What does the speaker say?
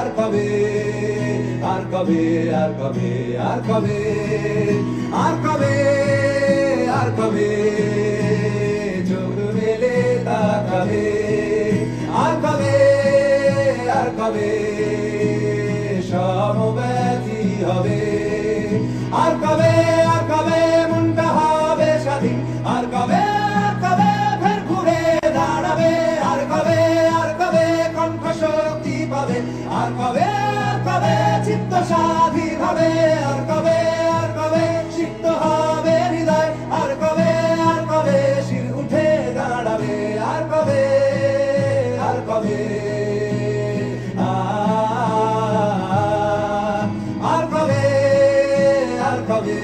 আর কবে আর কবে আর কবে আর কবে আর কবে আর কবে? চোখ মেলে তাকাবে, আর কবে আর কবে? সমব্যথী হবে, আর কবে আর কবে? আর কবে আর কবে চিত্ত সাধী ভাবে, আর কবে আর কবে সিক্ত হবে হৃদয়, আর কবে আর কবে শির উঠে দাঁড়াবে, আর কবে আর কবে আর কবে আর কবে।